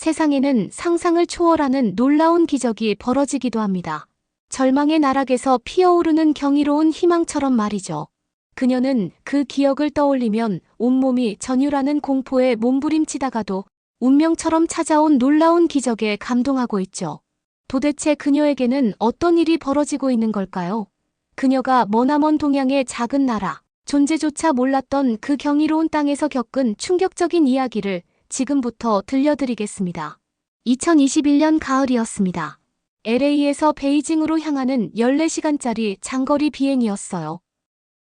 세상에는 상상을 초월하는 놀라운 기적이 벌어지기도 합니다. 절망의 나락에서 피어오르는 경이로운 희망처럼 말이죠. 그녀는 그 기억을 떠올리면 온몸이 전율하는 공포에 몸부림치다가도 운명처럼 찾아온 놀라운 기적에 감동하고 있죠. 도대체 그녀에게는 어떤 일이 벌어지고 있는 걸까요? 그녀가 머나먼 동양의 작은 나라, 존재조차 몰랐던 그 경이로운 땅에서 겪은 충격적인 이야기를 지금부터 들려드리겠습니다. 2021년 가을이었습니다. LA에서 베이징으로 향하는 14시간짜리 장거리 비행이었어요.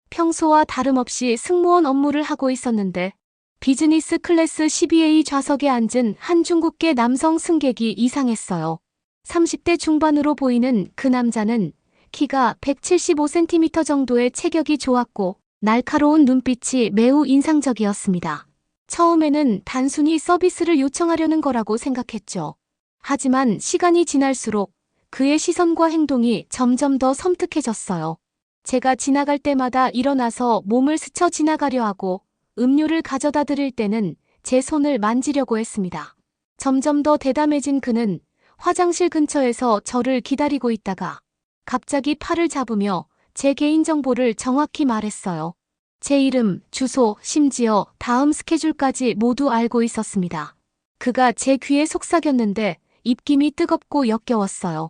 평소와 다름없이 승무원 업무를 하고 있었는데 비즈니스 클래스 12A 좌석에 앉은 한 중국계 남성 승객이 이상했어요. 30대 중반으로 보이는 그 남자는 키가 175cm 정도의 체격이 좋았고 날카로운 눈빛이 매우 인상적이었습니다. 처음에는 단순히 서비스를 요청하려는 거라고 생각했죠. 하지만 시간이 지날수록 그의 시선과 행동이 점점 더 섬뜩해졌어요. 제가 지나갈 때마다 일어나서 몸을 스쳐 지나가려 하고 음료를 가져다 드릴 때는 제 손을 만지려고 했습니다. 점점 더 대담해진 그는 화장실 근처에서 저를 기다리고 있다가 갑자기 팔을 잡으며 제 개인정보를 정확히 말했어요. 제 이름, 주소, 심지어 다음 스케줄까지 모두 알고 있었습니다. 그가 제 귀에 속삭였는데 입김이 뜨겁고 역겨웠어요.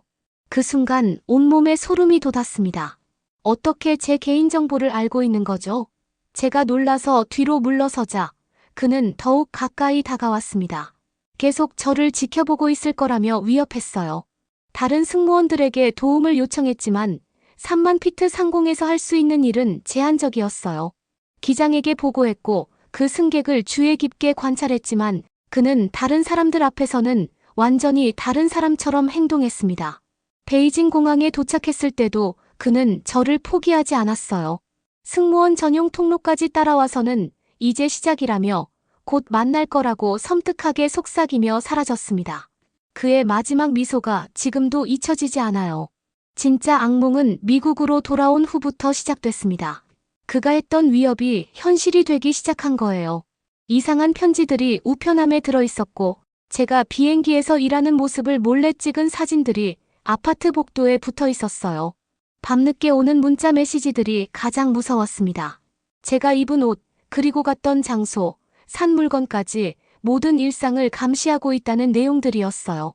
그 순간 온몸에 소름이 돋았습니다. 어떻게 제 개인정보를 알고 있는 거죠? 제가 놀라서 뒤로 물러서자 그는 더욱 가까이 다가왔습니다. 계속 저를 지켜보고 있을 거라며 위협했어요. 다른 승무원들에게 도움을 요청했지만 3만 피트 상공에서 할 수 있는 일은 제한적이었어요. 기장에게 보고했고 그 승객을 주의 깊게 관찰했지만 그는 다른 사람들 앞에서는 완전히 다른 사람처럼 행동했습니다. 베이징 공항에 도착했을 때도 그는 저를 포기하지 않았어요. 승무원 전용 통로까지 따라와서는 이제 시작이라며 곧 만날 거라고 섬뜩하게 속삭이며 사라졌습니다. 그의 마지막 미소가 지금도 잊혀지지 않아요. 진짜 악몽은 미국으로 돌아온 후부터 시작됐습니다. 그가 했던 위협이 현실이 되기 시작한 거예요. 이상한 편지들이 우편함에 들어있었고, 제가 비행기에서 일하는 모습을 몰래 찍은 사진들이 아파트 복도에 붙어 있었어요. 밤늦게 오는 문자 메시지들이 가장 무서웠습니다. 제가 입은 옷, 그리고 갔던 장소, 산 물건까지 모든 일상을 감시하고 있다는 내용들이었어요.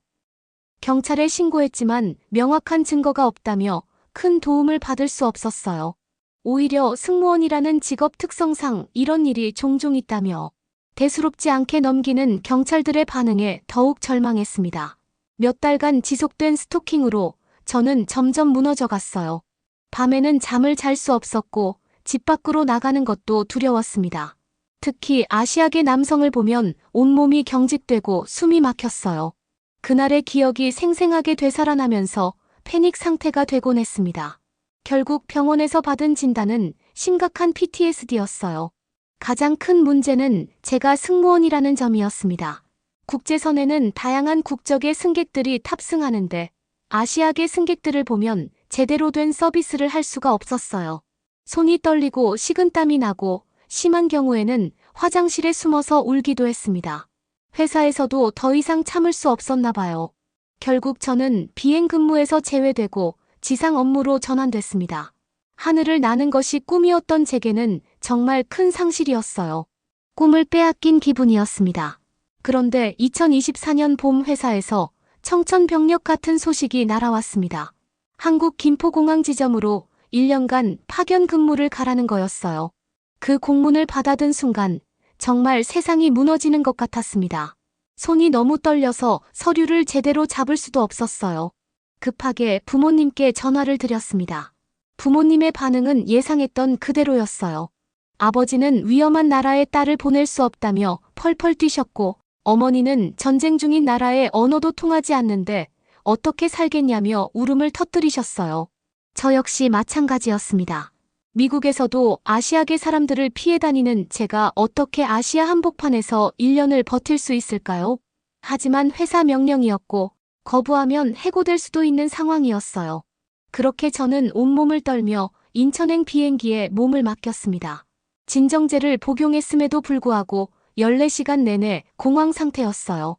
경찰에 신고했지만 명확한 증거가 없다며 큰 도움을 받을 수 없었어요. 오히려 승무원이라는 직업 특성상 이런 일이 종종 있다며 대수롭지 않게 넘기는 경찰들의 반응에 더욱 절망했습니다. 몇 달간 지속된 스토킹으로 저는 점점 무너져 갔어요. 밤에는 잠을 잘 수 없었고 집 밖으로 나가는 것도 두려웠습니다. 특히 아시아계 남성을 보면 온몸이 경직되고 숨이 막혔어요. 그날의 기억이 생생하게 되살아나면서 패닉 상태가 되곤 했습니다. 결국 병원에서 받은 진단은 심각한 PTSD였어요. 가장 큰 문제는 제가 승무원이라는 점이었습니다. 국제선에는 다양한 국적의 승객들이 탑승하는데 아시아계 승객들을 보면 제대로 된 서비스를 할 수가 없었어요. 손이 떨리고 식은땀이 나고 심한 경우에는 화장실에 숨어서 울기도 했습니다. 회사에서도 더 이상 참을 수 없었나 봐요. 결국 저는 비행 근무에서 제외되고 지상 업무로 전환됐습니다. 하늘을 나는 것이 꿈이었던 제게는 정말 큰 상실이었어요. 꿈을 빼앗긴 기분이었습니다. 그런데 2024년 봄 회사에서 청천벽력 같은 소식이 날아왔습니다. 한국 김포공항 지점으로 1년간 파견 근무를 가라는 거였어요. 그 공문을 받아든 순간 정말 세상이 무너지는 것 같았습니다. 손이 너무 떨려서 서류를 제대로 잡을 수도 없었어요. 급하게 부모님께 전화를 드렸습니다. 부모님의 반응은 예상했던 그대로였어요. 아버지는 위험한 나라에 딸을 보낼 수 없다며 펄펄 뛰셨고, 어머니는 전쟁 중인 나라에 언어도 통하지 않는데 어떻게 살겠냐며 울음을 터뜨리셨어요. 저 역시 마찬가지였습니다. 미국에서도 아시아계 사람들을 피해 다니는 제가 어떻게 아시아 한복판에서 1년을 버틸 수 있을까요? 하지만 회사 명령이었고 거부하면 해고될 수도 있는 상황이었어요. 그렇게 저는 온몸을 떨며 인천행 비행기에 몸을 맡겼습니다. 진정제를 복용했음에도 불구하고 14시간 내내 공황 상태였어요.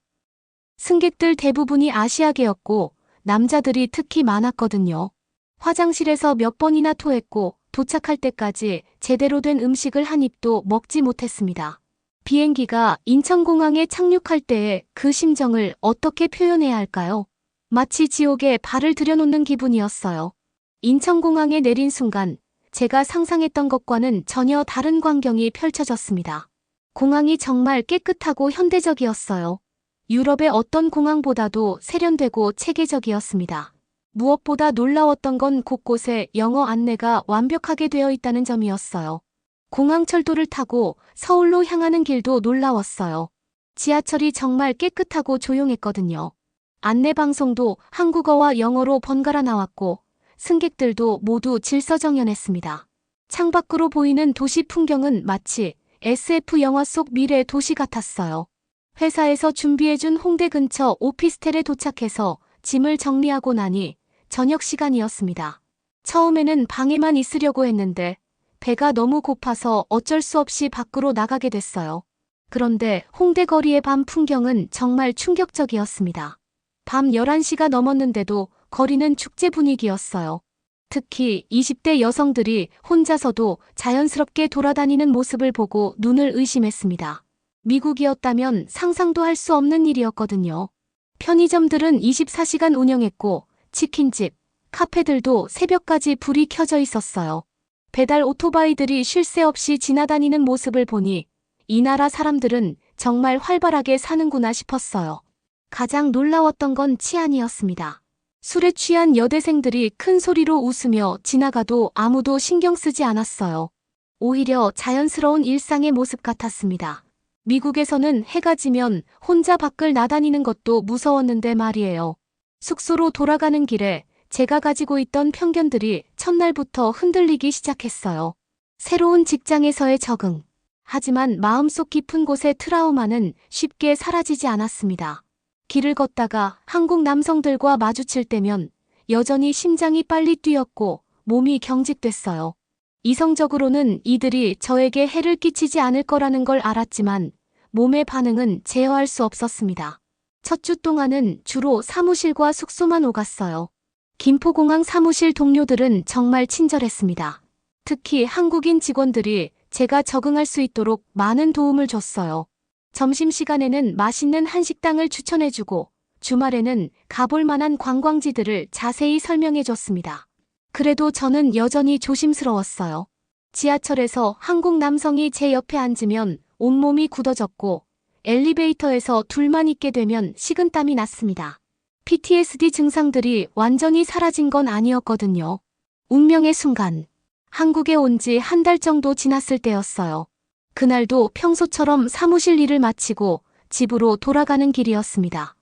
승객들 대부분이 아시아계였고 남자들이 특히 많았거든요. 화장실에서 몇 번이나 토했고 도착할 때까지 제대로 된 음식을 한 입도 먹지 못했습니다. 비행기가 인천공항에 착륙할 때의 그 심정을 어떻게 표현해야 할까요? 마치 지옥에 발을 들여놓는 기분이었어요. 인천공항에 내린 순간 제가 상상했던 것과는 전혀 다른 광경이 펼쳐졌습니다. 공항이 정말 깨끗하고 현대적이었어요. 유럽의 어떤 공항보다도 세련되고 체계적이었습니다. 무엇보다 놀라웠던 건 곳곳에 영어 안내가 완벽하게 되어 있다는 점이었어요. 공항철도를 타고 서울로 향하는 길도 놀라웠어요. 지하철이 정말 깨끗하고 조용했거든요. 안내방송도 한국어와 영어로 번갈아 나왔고 승객들도 모두 질서정연했습니다. 창밖으로 보이는 도시 풍경은 마치 SF 영화 속 미래 도시 같았어요. 회사에서 준비해준 홍대 근처 오피스텔에 도착해서 짐을 정리하고 나니 저녁 시간이었습니다. 처음에는 방에만 있으려고 했는데 배가 너무 고파서 어쩔 수 없이 밖으로 나가게 됐어요. 그런데 홍대 거리의 밤 풍경은 정말 충격적이었습니다. 밤 11시가 넘었는데도 거리는 축제 분위기였어요. 특히 20대 여성들이 혼자서도 자연스럽게 돌아다니는 모습을 보고 눈을 의심했습니다. 미국이었다면 상상도 할 수 없는 일이었거든요. 편의점들은 24시간 운영했고 치킨집, 카페들도 새벽까지 불이 켜져 있었어요. 배달 오토바이들이 쉴 새 없이 지나다니는 모습을 보니 이 나라 사람들은 정말 활발하게 사는구나 싶었어요. 가장 놀라웠던 건 치안이었습니다. 술에 취한 여대생들이 큰 소리로 웃으며 지나가도 아무도 신경 쓰지 않았어요. 오히려 자연스러운 일상의 모습 같았습니다. 미국에서는 해가 지면 혼자 밖을 나다니는 것도 무서웠는데 말이에요. 숙소로 돌아가는 길에 제가 가지고 있던 편견들이 첫날부터 흔들리기 시작했어요. 새로운 직장에서의 적응. 하지만 마음속 깊은 곳의 트라우마는 쉽게 사라지지 않았습니다. 길을 걷다가 한국 남성들과 마주칠 때면 여전히 심장이 빨리 뛰었고 몸이 경직됐어요. 이성적으로는 이들이 저에게 해를 끼치지 않을 거라는 걸 알았지만 몸의 반응은 제어할 수 없었습니다. 첫 주 동안은 주로 사무실과 숙소만 오갔어요. 김포공항 사무실 동료들은 정말 친절했습니다. 특히 한국인 직원들이 제가 적응할 수 있도록 많은 도움을 줬어요. 점심시간에는 맛있는 한식당을 추천해주고 주말에는 가볼 만한 관광지들을 자세히 설명해줬습니다. 그래도 저는 여전히 조심스러웠어요. 지하철에서 한국 남성이 제 옆에 앉으면 온몸이 굳어졌고 엘리베이터에서 둘만 있게 되면 식은땀이 났습니다. PTSD 증상들이 완전히 사라진 건 아니었거든요. 운명의 순간. 한국에 온 지 한 달 정도 지났을 때였어요. 그날도 평소처럼 사무실 일을 마치고 집으로 돌아가는 길이었습니다.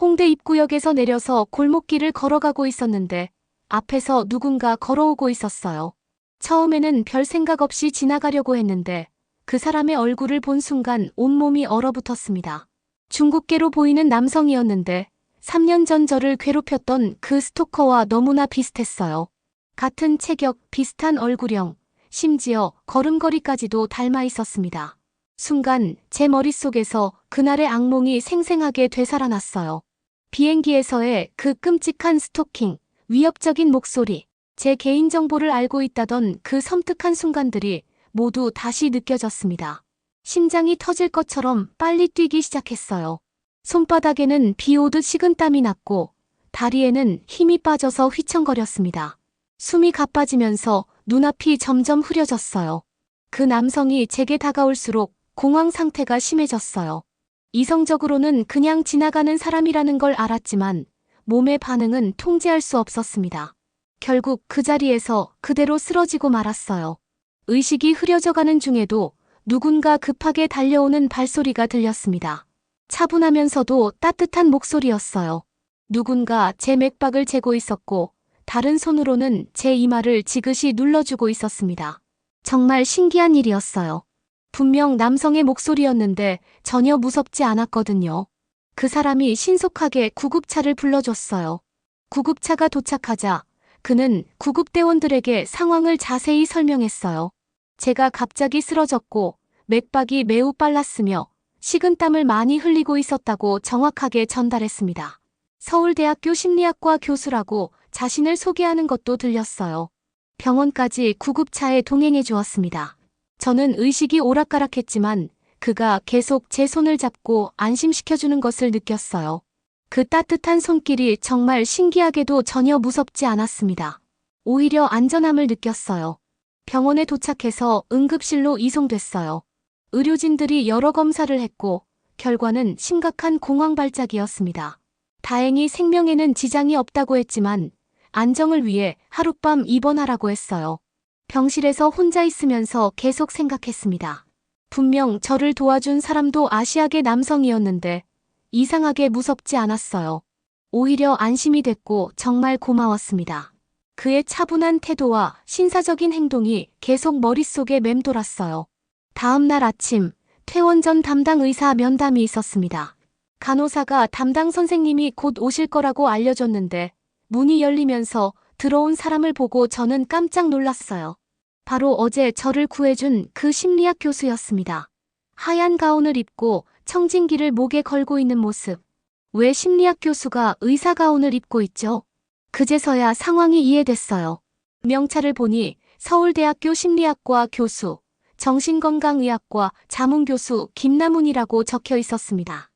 홍대 입구역에서 내려서 골목길을 걸어가고 있었는데 앞에서 누군가 걸어오고 있었어요. 처음에는 별 생각 없이 지나가려고 했는데 그 사람의 얼굴을 본 순간 온몸이 얼어붙었습니다. 중국계로 보이는 남성이었는데 3년 전 저를 괴롭혔던 그 스토커와 너무나 비슷했어요. 같은 체격, 비슷한 얼굴형, 심지어 걸음걸이까지도 닮아 있었습니다. 순간 제 머릿속에서 그날의 악몽이 생생하게 되살아났어요. 비행기에서의 그 끔찍한 스토킹, 위협적인 목소리, 제 개인정보를 알고 있다던 그 섬뜩한 순간들이 모두 다시 느껴졌습니다. 심장이 터질 것처럼 빨리 뛰기 시작했어요. 손바닥에는 비 오듯 식은땀이 났고 다리에는 힘이 빠져서 휘청거렸습니다. 숨이 가빠지면서 눈앞이 점점 흐려졌어요. 그 남성이 제게 다가올수록 공황 상태가 심해졌어요. 이성적으로는 그냥 지나가는 사람이라는 걸 알았지만 몸의 반응은 통제할 수 없었습니다. 결국 그 자리에서 그대로 쓰러지고 말았어요. 의식이 흐려져가는 중에도 누군가 급하게 달려오는 발소리가 들렸습니다. 차분하면서도 따뜻한 목소리였어요. 누군가 제 맥박을 재고 있었고 다른 손으로는 제 이마를 지그시 눌러주고 있었습니다. 정말 신기한 일이었어요. 분명 남성의 목소리였는데 전혀 무섭지 않았거든요. 그 사람이 신속하게 구급차를 불러줬어요. 구급차가 도착하자 그는 구급대원들에게 상황을 자세히 설명했어요. 제가 갑자기 쓰러졌고 맥박이 매우 빨랐으며 식은땀을 많이 흘리고 있었다고 정확하게 전달했습니다. 서울대학교 심리학과 교수라고 자신을 소개하는 것도 들렸어요. 병원까지 구급차에 동행해 주었습니다. 저는 의식이 오락가락했지만 그가 계속 제 손을 잡고 안심시켜주는 것을 느꼈어요. 그 따뜻한 손길이 정말 신기하게도 전혀 무섭지 않았습니다. 오히려 안전함을 느꼈어요. 병원에 도착해서 응급실로 이송됐어요. 의료진들이 여러 검사를 했고 결과는 심각한 공황 발작이었습니다. 다행히 생명에는 지장이 없다고 했지만 안정을 위해 하룻밤 입원하라고 했어요. 병실에서 혼자 있으면서 계속 생각했습니다. 분명 저를 도와준 사람도 아시아계 남성이었는데 이상하게 무섭지 않았어요. 오히려 안심이 됐고 정말 고마웠습니다. 그의 차분한 태도와 신사적인 행동이 계속 머릿속에 맴돌았어요. 다음 날 아침 퇴원 전 담당 의사 면담이 있었습니다. 간호사가 담당 선생님이 곧 오실 거라고 알려줬는데 문이 열리면서 들어온 사람을 보고 저는 깜짝 놀랐어요. 바로 어제 저를 구해준 그 심리학 교수였습니다. 하얀 가운을 입고 청진기를 목에 걸고 있는 모습. 왜 심리학 교수가 의사 가운을 입고 있죠? 그제서야 상황이 이해됐어요. 명찰을 보니 서울대학교 심리학과 교수, 정신건강의학과 자문교수 김나문이라고 적혀 있었습니다.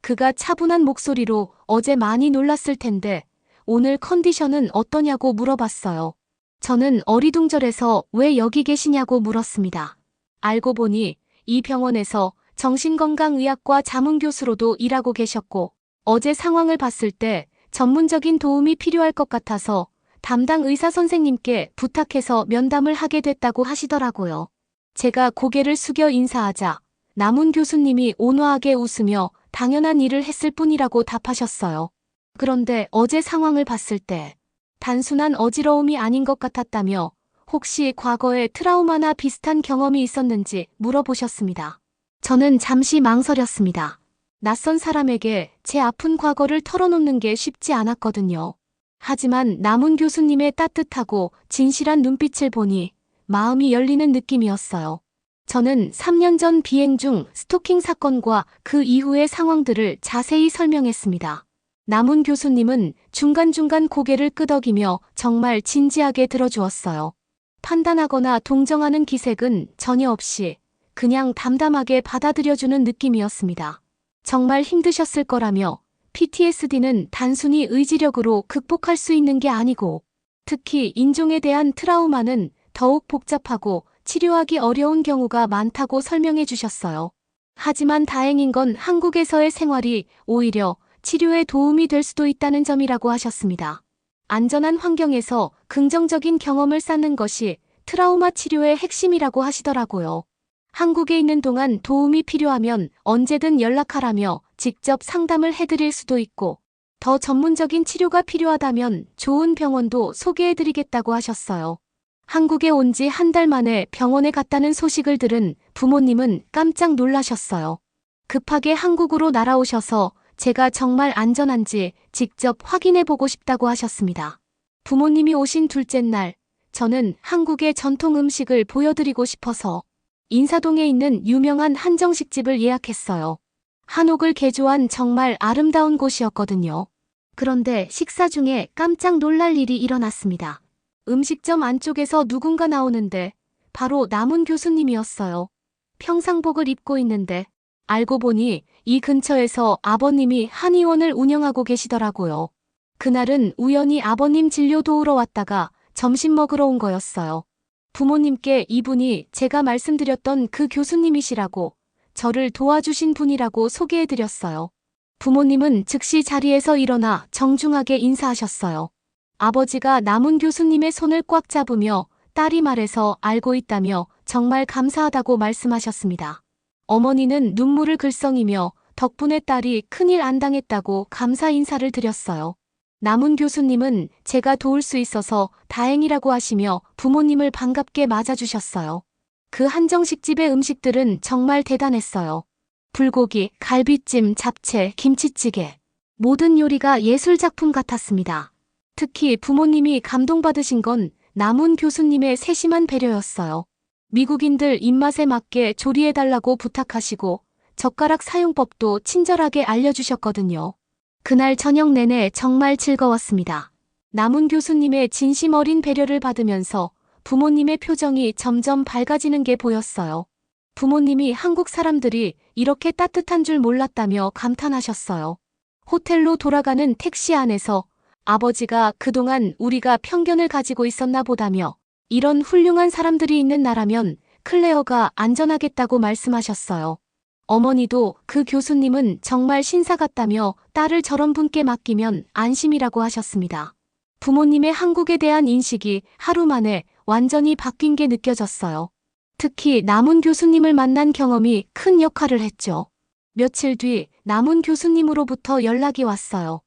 그가 차분한 목소리로 어제 많이 놀랐을 텐데 오늘 컨디션은 어떠냐고 물어봤어요. 저는 어리둥절해서 왜 여기 계시냐고 물었습니다. 알고 보니 이 병원에서 정신건강의학과 자문교수로도 일하고 계셨고 어제 상황을 봤을 때 전문적인 도움이 필요할 것 같아서 담당 의사 선생님께 부탁해서 면담을 하게 됐다고 하시더라고요. 제가 고개를 숙여 인사하자 남은 교수님이 온화하게 웃으며 당연한 일을 했을 뿐이라고 답하셨어요. 그런데 어제 상황을 봤을 때 단순한 어지러움이 아닌 것 같았다며 혹시 과거에 트라우마나 비슷한 경험이 있었는지 물어보셨습니다. 저는 잠시 망설였습니다. 낯선 사람에게 제 아픈 과거를 털어놓는 게 쉽지 않았거든요. 하지만 남은 교수님의 따뜻하고 진실한 눈빛을 보니 마음이 열리는 느낌이었어요. 저는 3년 전 비행 중 스토킹 사건과 그 이후의 상황들을 자세히 설명했습니다. 남은 교수님은 중간중간 고개를 끄덕이며 정말 진지하게 들어주었어요. 판단하거나 동정하는 기색은 전혀 없이 그냥 담담하게 받아들여주는 느낌이었습니다. 정말 힘드셨을 거라며 PTSD는 단순히 의지력으로 극복할 수 있는 게 아니고 특히 인종에 대한 트라우마는 더욱 복잡하고 치료하기 어려운 경우가 많다고 설명해 주셨어요. 하지만 다행인 건 한국에서의 생활이 오히려 치료에 도움이 될 수도 있다는 점이라고 하셨습니다. 안전한 환경에서 긍정적인 경험을 쌓는 것이 트라우마 치료의 핵심이라고 하시더라고요. 한국에 있는 동안 도움이 필요하면 언제든 연락하라며 직접 상담을 해드릴 수도 있고 더 전문적인 치료가 필요하다면 좋은 병원도 소개해드리겠다고 하셨어요. 한국에 온 지 한 달 만에 병원에 갔다는 소식을 들은 부모님은 깜짝 놀라셨어요. 급하게 한국으로 날아오셔서 제가 정말 안전한지 직접 확인해 보고 싶다고 하셨습니다. 부모님이 오신 둘째 날, 저는 한국의 전통 음식을 보여드리고 싶어서 인사동에 있는 유명한 한정식집을 예약했어요. 한옥을 개조한 정말 아름다운 곳이었거든요. 그런데 식사 중에 깜짝 놀랄 일이 일어났습니다. 음식점 안쪽에서 누군가 나오는데 바로 남은 교수님이었어요. 평상복을 입고 있는데 알고 보니 이 근처에서 아버님이 한의원을 운영하고 계시더라고요. 그날은 우연히 아버님 진료 도우러 왔다가 점심 먹으러 온 거였어요. 부모님께 이분이 제가 말씀드렸던 그 교수님이시라고 저를 도와주신 분이라고 소개해드렸어요. 부모님은 즉시 자리에서 일어나 정중하게 인사하셨어요. 아버지가 남은 교수님의 손을 꽉 잡으며 딸이 말해서 알고 있다며 정말 감사하다고 말씀하셨습니다. 어머니는 눈물을 글썽이며 덕분에 딸이 큰일 안 당했다고 감사 인사를 드렸어요. 남은 교수님은 제가 도울 수 있어서 다행이라고 하시며 부모님을 반갑게 맞아주셨어요. 그 한정식 집의 음식들은 정말 대단했어요. 불고기, 갈비찜, 잡채, 김치찌개. 모든 요리가 예술작품 같았습니다. 특히 부모님이 감동받으신 건 남은 교수님의 세심한 배려였어요. 미국인들 입맛에 맞게 조리해달라고 부탁하시고 젓가락 사용법도 친절하게 알려주셨거든요. 그날 저녁 내내 정말 즐거웠습니다. 남은 교수님의 진심 어린 배려를 받으면서 부모님의 표정이 점점 밝아지는 게 보였어요. 부모님이 한국 사람들이 이렇게 따뜻한 줄 몰랐다며 감탄하셨어요. 호텔로 돌아가는 택시 안에서 아버지가 그동안 우리가 편견을 가지고 있었나 보다며 이런 훌륭한 사람들이 있는 나라면 클레어가 안전하겠다고 말씀하셨어요. 어머니도 그 교수님은 정말 신사 같다며 딸을 저런 분께 맡기면 안심이라고 하셨습니다. 부모님의 한국에 대한 인식이 하루 만에 완전히 바뀐 게 느껴졌어요. 특히 남은 교수님을 만난 경험이 큰 역할을 했죠. 며칠 뒤 남은 교수님으로부터 연락이 왔어요.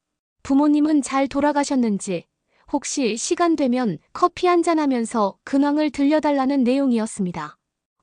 부모님은 잘 돌아가셨는지, 혹시 시간 되면 커피 한잔 하면서 근황을 들려달라는 내용이었습니다.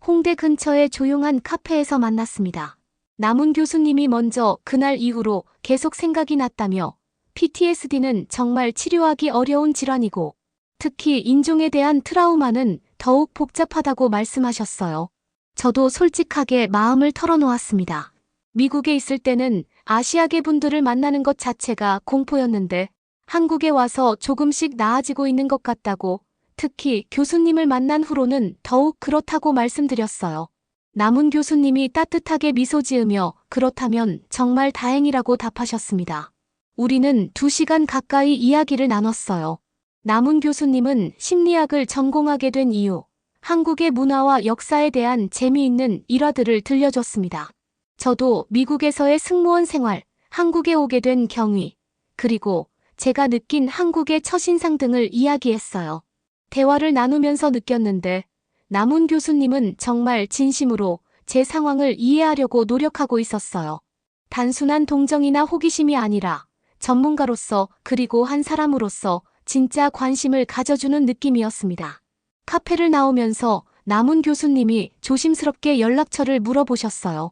홍대 근처의 조용한 카페에서 만났습니다. 남은 교수님이 먼저 그날 이후로 계속 생각이 났다며 PTSD는 정말 치료하기 어려운 질환이고 특히 인종에 대한 트라우마는 더욱 복잡하다고 말씀하셨어요. 저도 솔직하게 마음을 털어놓았습니다. 미국에 있을 때는 아시아계 분들을 만나는 것 자체가 공포였는데 한국에 와서 조금씩 나아지고 있는 것 같다고 특히 교수님을 만난 후로는 더욱 그렇다고 말씀드렸어요. 남은 교수님이 따뜻하게 미소 지으며 그렇다면 정말 다행이라고 답하셨습니다. 우리는 두 시간 가까이 이야기를 나눴어요. 남은 교수님은 심리학을 전공하게 된 이유, 한국의 문화와 역사에 대한 재미있는 일화들을 들려줬습니다. 저도 미국에서의 승무원 생활, 한국에 오게 된 경위, 그리고 제가 느낀 한국의 첫인상 등을 이야기했어요. 대화를 나누면서 느꼈는데 남은 교수님은 정말 진심으로 제 상황을 이해하려고 노력하고 있었어요. 단순한 동정이나 호기심이 아니라 전문가로서 그리고 한 사람으로서 진짜 관심을 가져주는 느낌이었습니다. 카페를 나오면서 남은 교수님이 조심스럽게 연락처를 물어보셨어요.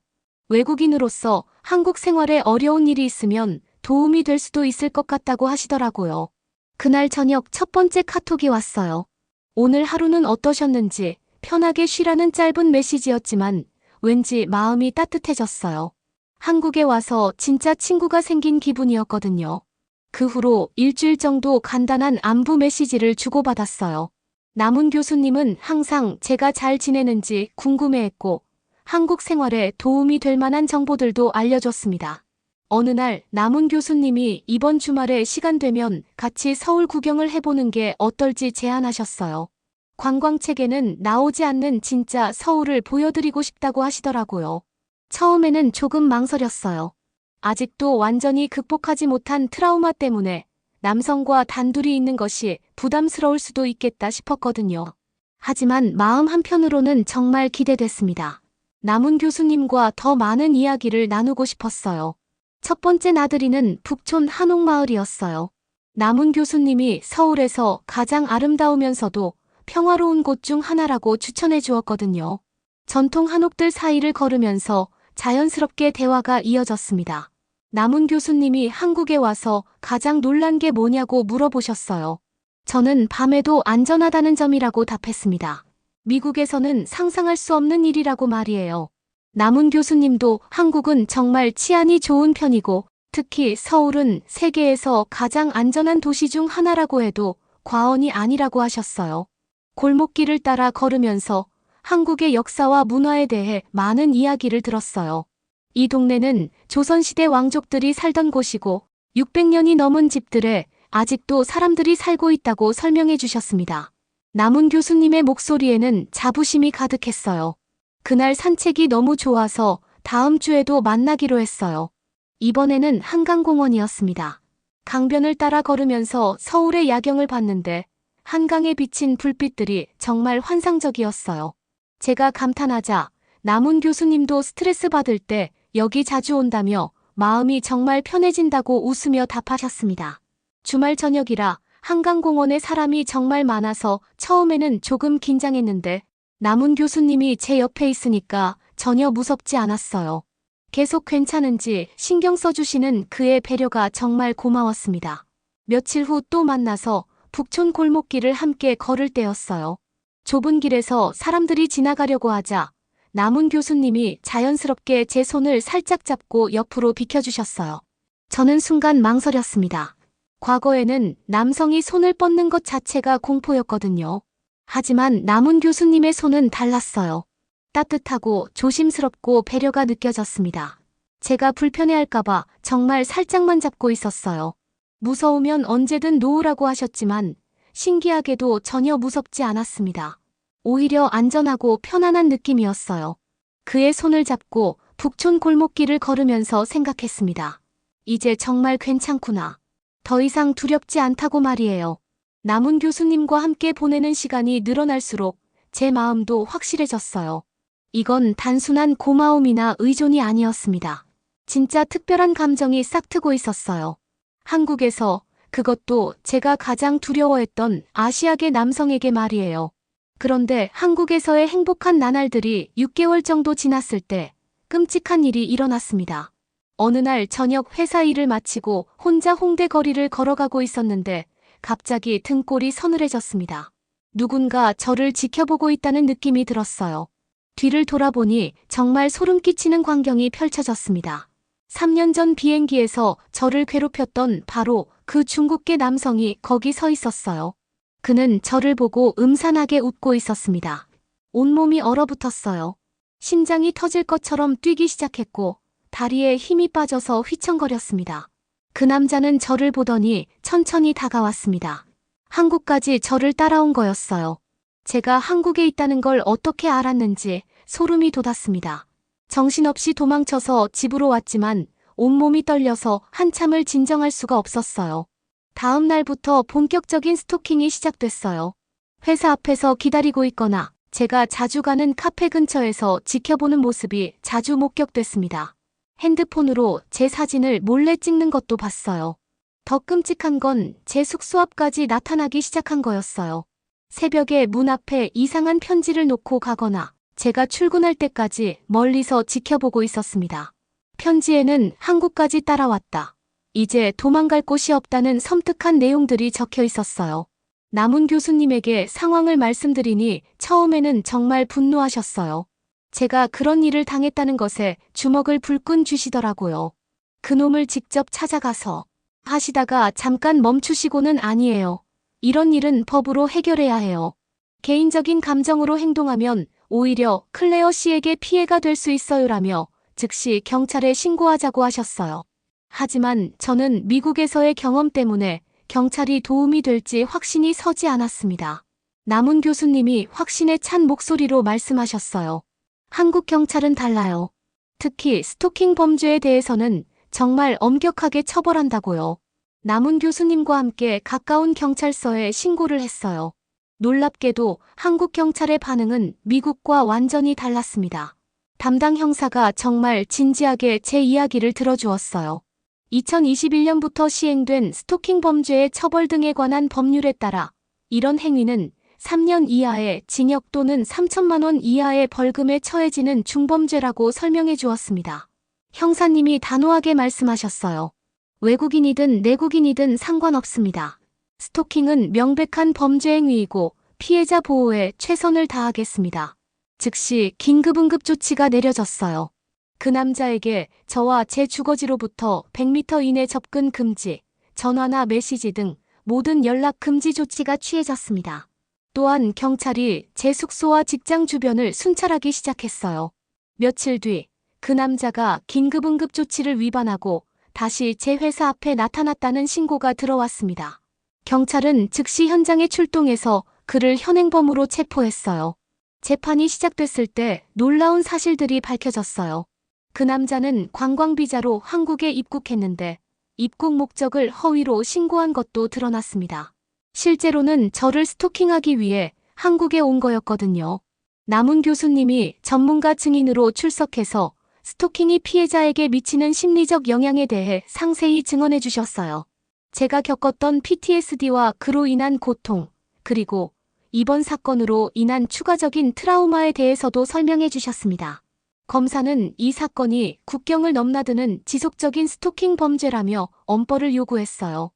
외국인으로서 한국 생활에 어려운 일이 있으면 도움이 될 수도 있을 것 같다고 하시더라고요. 그날 저녁 첫 번째 카톡이 왔어요. 오늘 하루는 어떠셨는지 편하게 쉬라는 짧은 메시지였지만 왠지 마음이 따뜻해졌어요. 한국에 와서 진짜 친구가 생긴 기분이었거든요. 그 후로 일주일 정도 간단한 안부 메시지를 주고받았어요. 남은 교수님은 항상 제가 잘 지내는지 궁금해했고 한국 생활에 도움이 될 만한 정보들도 알려줬습니다. 어느 날 남은 교수님이 이번 주말에 시간 되면 같이 서울 구경을 해보는 게 어떨지 제안하셨어요. 관광책에는 나오지 않는 진짜 서울을 보여드리고 싶다고 하시더라고요. 처음에는 조금 망설였어요. 아직도 완전히 극복하지 못한 트라우마 때문에 남성과 단둘이 있는 것이 부담스러울 수도 있겠다 싶었거든요. 하지만 마음 한편으로는 정말 기대됐습니다. 남은 교수님과 더 많은 이야기를 나누고 싶었어요. 첫 번째 나들이는 북촌 한옥마을이었어요. 남은 교수님이 서울에서 가장 아름다우면서도 평화로운 곳 중 하나라고 추천해 주었거든요. 전통 한옥들 사이를 걸으면서 자연스럽게 대화가 이어졌습니다. 남은 교수님이 한국에 와서 가장 놀란 게 뭐냐고 물어보셨어요. 저는 밤에도 안전하다는 점이라고 답했습니다. 미국에서는 상상할 수 없는 일이라고 말이에요. 남은 교수님도 한국은 정말 치안이 좋은 편이고 특히 서울은 세계에서 가장 안전한 도시 중 하나라고 해도 과언이 아니라고 하셨어요. 골목길을 따라 걸으면서 한국의 역사와 문화에 대해 많은 이야기를 들었어요. 이 동네는 조선시대 왕족들이 살던 곳이고 600년이 넘은 집들에 아직도 사람들이 살고 있다고 설명해 주셨습니다. 남은 교수님의 목소리에는 자부심이 가득했어요. 그날 산책이 너무 좋아서 다음 주에도 만나기로 했어요. 이번에는 한강공원이었습니다. 강변을 따라 걸으면서 서울의 야경을 봤는데 한강에 비친 불빛들이 정말 환상적이었어요. 제가 감탄하자 남은 교수님도 스트레스 받을 때 여기 자주 온다며 마음이 정말 편해진다고 웃으며 답하셨습니다. 주말 저녁이라 한강공원에 사람이 정말 많아서 처음에는 조금 긴장했는데 남은 교수님이 제 옆에 있으니까 전혀 무섭지 않았어요. 계속 괜찮은지 신경 써주시는 그의 배려가 정말 고마웠습니다. 며칠 후 또 만나서 북촌 골목길을 함께 걸을 때였어요. 좁은 길에서 사람들이 지나가려고 하자 남은 교수님이 자연스럽게 제 손을 살짝 잡고 옆으로 비켜주셨어요. 저는 순간 망설였습니다. 과거에는 남성이 손을 뻗는 것 자체가 공포였거든요. 하지만 남은 교수님의 손은 달랐어요. 따뜻하고 조심스럽고 배려가 느껴졌습니다. 제가 불편해할까봐 정말 살짝만 잡고 있었어요. 무서우면 언제든 놓으라고 하셨지만 신기하게도 전혀 무섭지 않았습니다. 오히려 안전하고 편안한 느낌이었어요. 그의 손을 잡고 북촌 골목길을 걸으면서 생각했습니다. 이제 정말 괜찮구나. 더 이상 두렵지 않다고 말이에요. 남은 교수님과 함께 보내는 시간이 늘어날수록 제 마음도 확실해졌어요. 이건 단순한 고마움이나 의존이 아니었습니다. 진짜 특별한 감정이 싹트고 있었어요. 한국에서 그것도 제가 가장 두려워했던 아시아계 남성에게 말이에요. 그런데 한국에서의 행복한 나날들이 6개월 정도 지났을 때 끔찍한 일이 일어났습니다. 어느 날 저녁 회사 일을 마치고 혼자 홍대 거리를 걸어가고 있었는데 갑자기 등골이 서늘해졌습니다. 누군가 저를 지켜보고 있다는 느낌이 들었어요. 뒤를 돌아보니 정말 소름 끼치는 광경이 펼쳐졌습니다. 3년 전 비행기에서 저를 괴롭혔던 바로 그 중국계 남성이 거기 서 있었어요. 그는 저를 보고 음산하게 웃고 있었습니다. 온몸이 얼어붙었어요. 심장이 터질 것처럼 뛰기 시작했고 다리에 힘이 빠져서 휘청거렸습니다. 그 남자는 저를 보더니 천천히 다가왔습니다. 한국까지 저를 따라온 거였어요. 제가 한국에 있다는 걸 어떻게 알았는지 소름이 돋았습니다. 정신없이 도망쳐서 집으로 왔지만 온몸이 떨려서 한참을 진정할 수가 없었어요. 다음 날부터 본격적인 스토킹이 시작됐어요. 회사 앞에서 기다리고 있거나 제가 자주 가는 카페 근처에서 지켜보는 모습이 자주 목격됐습니다. 핸드폰으로 제 사진을 몰래 찍는 것도 봤어요. 더 끔찍한 건 제 숙소 앞까지 나타나기 시작한 거였어요. 새벽에 문 앞에 이상한 편지를 놓고 가거나 제가 출근할 때까지 멀리서 지켜보고 있었습니다. 편지에는 한국까지 따라왔다. 이제 도망갈 곳이 없다는 섬뜩한 내용들이 적혀 있었어요. 남은 교수님에게 상황을 말씀드리니 처음에는 정말 분노하셨어요. 제가 그런 일을 당했다는 것에 주먹을 불끈 쥐시더라고요. 그놈을 직접 찾아가서 하시다가 잠깐 멈추시고는 아니에요. 이런 일은 법으로 해결해야 해요. 개인적인 감정으로 행동하면 오히려 클레어 씨에게 피해가 될 수 있어요라며 즉시 경찰에 신고하자고 하셨어요. 하지만 저는 미국에서의 경험 때문에 경찰이 도움이 될지 확신이 서지 않았습니다. 남은 교수님이 확신에 찬 목소리로 말씀하셨어요. 한국 경찰은 달라요. 특히 스토킹 범죄에 대해서는 정말 엄격하게 처벌한다고요. 남은 교수님과 함께 가까운 경찰서에 신고를 했어요. 놀랍게도 한국 경찰의 반응은 미국과 완전히 달랐습니다. 담당 형사가 정말 진지하게 제 이야기를 들어주었어요. 2021년부터 시행된 스토킹 범죄의 처벌 등에 관한 법률에 따라 이런 행위는 3년 이하의 징역 또는 3천만 원 이하의 벌금에 처해지는 중범죄라고 설명해 주었습니다. 형사님이 단호하게 말씀하셨어요. 외국인이든 내국인이든 상관없습니다. 스토킹은 명백한 범죄 행위이고 피해자 보호에 최선을 다하겠습니다. 즉시 긴급 응급 조치가 내려졌어요. 그 남자에게 저와 제 주거지로부터 100m 이내 접근 금지, 전화나 메시지 등 모든 연락 금지 조치가 취해졌습니다. 또한 경찰이 제 숙소와 직장 주변을 순찰하기 시작했어요. 며칠 뒤 그 남자가 긴급 응급 조치를 위반하고 다시 제 회사 앞에 나타났다는 신고가 들어왔습니다. 경찰은 즉시 현장에 출동해서 그를 현행범으로 체포했어요. 재판이 시작됐을 때 놀라운 사실들이 밝혀졌어요. 그 남자는 관광비자로 한국에 입국했는데 입국 목적을 허위로 신고한 것도 드러났습니다. 실제로는 저를 스토킹하기 위해 한국에 온 거였거든요. 남은 교수님이 전문가 증인으로 출석해서 스토킹이 피해자에게 미치는 심리적 영향에 대해 상세히 증언해 주셨어요. 제가 겪었던 PTSD와 그로 인한 고통, 그리고 이번 사건으로 인한 추가적인 트라우마에 대해서도 설명해 주셨습니다. 검사는 이 사건이 국경을 넘나드는 지속적인 스토킹 범죄라며 엄벌을 요구했어요.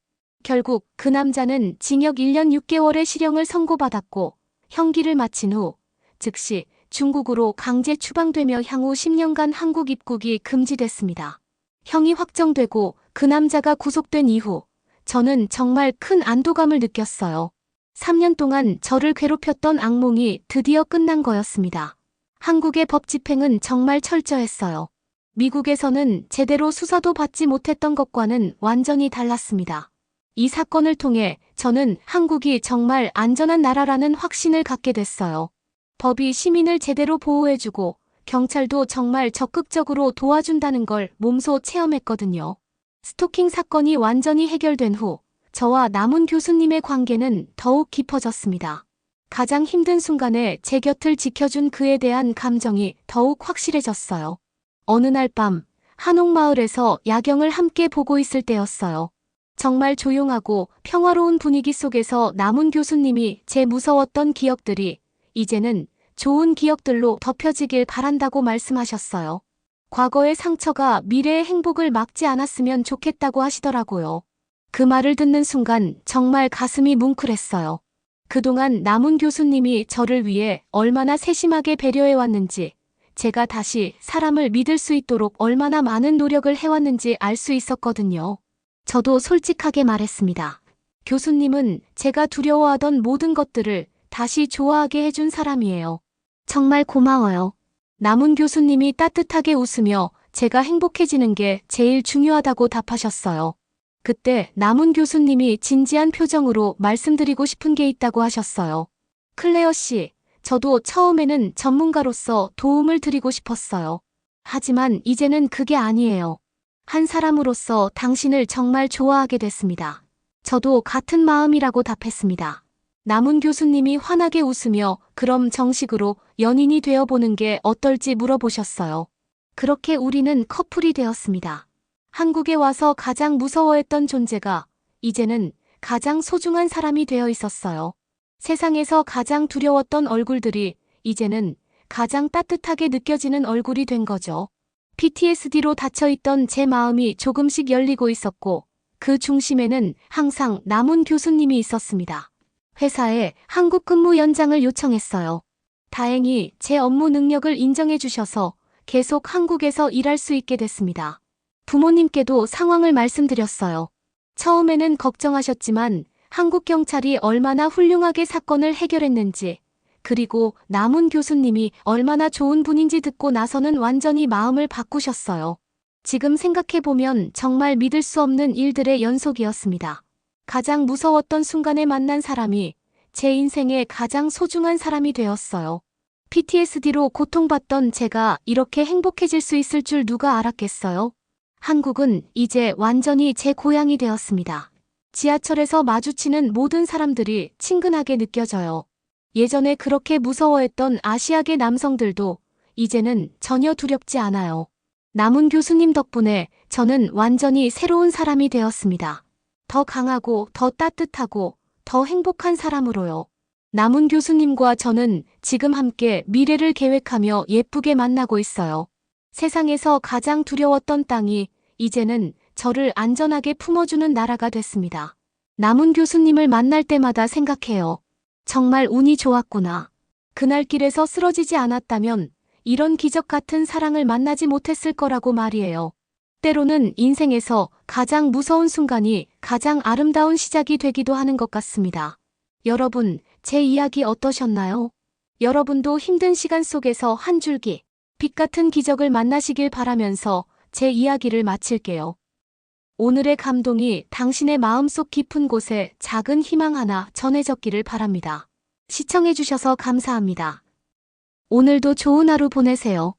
결국 그 남자는 징역 1년 6개월의 실형을 선고받았고 형기를 마친 후 즉시 중국으로 강제 추방되며 향후 10년간 한국 입국이 금지됐습니다. 형이 확정되고 그 남자가 구속된 이후 저는 정말 큰 안도감을 느꼈어요. 3년 동안 저를 괴롭혔던 악몽이 드디어 끝난 거였습니다. 한국의 법 집행은 정말 철저했어요. 미국에서는 제대로 수사도 받지 못했던 것과는 완전히 달랐습니다. 이 사건을 통해 저는 한국이 정말 안전한 나라라는 확신을 갖게 됐어요. 법이 시민을 제대로 보호해주고 경찰도 정말 적극적으로 도와준다는 걸 몸소 체험했거든요. 스토킹 사건이 완전히 해결된 후 저와 남은 교수님의 관계는 더욱 깊어졌습니다. 가장 힘든 순간에 제 곁을 지켜준 그에 대한 감정이 더욱 확실해졌어요. 어느 날 밤 한옥마을에서 야경을 함께 보고 있을 때였어요. 정말 조용하고 평화로운 분위기 속에서 남은 교수님이 제 무서웠던 기억들이 이제는 좋은 기억들로 덮여지길 바란다고 말씀하셨어요. 과거의 상처가 미래의 행복을 막지 않았으면 좋겠다고 하시더라고요. 그 말을 듣는 순간 정말 가슴이 뭉클했어요. 그동안 남은 교수님이 저를 위해 얼마나 세심하게 배려해왔는지, 제가 다시 사람을 믿을 수 있도록 얼마나 많은 노력을 해왔는지 알 수 있었거든요. 저도 솔직하게 말했습니다. 교수님은 제가 두려워하던 모든 것들을 다시 좋아하게 해준 사람이에요. 정말 고마워요. 남은 교수님이 따뜻하게 웃으며 제가 행복해지는 게 제일 중요하다고 답하셨어요. 그때 남은 교수님이 진지한 표정으로 말씀드리고 싶은 게 있다고 하셨어요. 클레어 씨, 저도 처음에는 전문가로서 도움을 드리고 싶었어요. 하지만 이제는 그게 아니에요. 한 사람으로서 당신을 정말 좋아하게 됐습니다. 저도 같은 마음이라고 답했습니다. 남은 교수님이 환하게 웃으며 그럼 정식으로 연인이 되어보는 게 어떨지 물어보셨어요. 그렇게 우리는 커플이 되었습니다. 한국에 와서 가장 무서워했던 존재가 이제는 가장 소중한 사람이 되어 있었어요. 세상에서 가장 두려웠던 얼굴들이 이제는 가장 따뜻하게 느껴지는 얼굴이 된 거죠. PTSD로 닫혀있던 제 마음이 조금씩 열리고 있었고 그 중심에는 항상 남은 교수님이 있었습니다. 회사에 한국 근무 연장을 요청했어요. 다행히 제 업무 능력을 인정해 주셔서 계속 한국에서 일할 수 있게 됐습니다. 부모님께도 상황을 말씀드렸어요. 처음에는 걱정하셨지만 한국 경찰이 얼마나 훌륭하게 사건을 해결했는지, 그리고 남은 교수님이 얼마나 좋은 분인지 듣고 나서는 완전히 마음을 바꾸셨어요. 지금 생각해보면 정말 믿을 수 없는 일들의 연속이었습니다. 가장 무서웠던 순간에 만난 사람이 제 인생의 가장 소중한 사람이 되었어요. PTSD로 고통받던 제가 이렇게 행복해질 수 있을 줄 누가 알았겠어요? 한국은 이제 완전히 제 고향이 되었습니다. 지하철에서 마주치는 모든 사람들이 친근하게 느껴져요. 예전에 그렇게 무서워했던 아시아계 남성들도 이제는 전혀 두렵지 않아요. 남은 교수님 덕분에 저는 완전히 새로운 사람이 되었습니다. 더 강하고 더 따뜻하고 더 행복한 사람으로요. 남은 교수님과 저는 지금 함께 미래를 계획하며 예쁘게 만나고 있어요. 세상에서 가장 두려웠던 땅이 이제는 저를 안전하게 품어주는 나라가 됐습니다. 남은 교수님을 만날 때마다 생각해요. 정말 운이 좋았구나. 그날 길에서 쓰러지지 않았다면 이런 기적 같은 사랑을 만나지 못했을 거라고 말이에요. 때로는 인생에서 가장 무서운 순간이 가장 아름다운 시작이 되기도 하는 것 같습니다. 여러분, 제 이야기 어떠셨나요? 여러분도 힘든 시간 속에서 한 줄기, 빛 같은 기적을 만나시길 바라면서 제 이야기를 마칠게요. 오늘의 감동이 당신의 마음속 깊은 곳에 작은 희망 하나 전해졌기를 바랍니다. 시청해주셔서 감사합니다. 오늘도 좋은 하루 보내세요.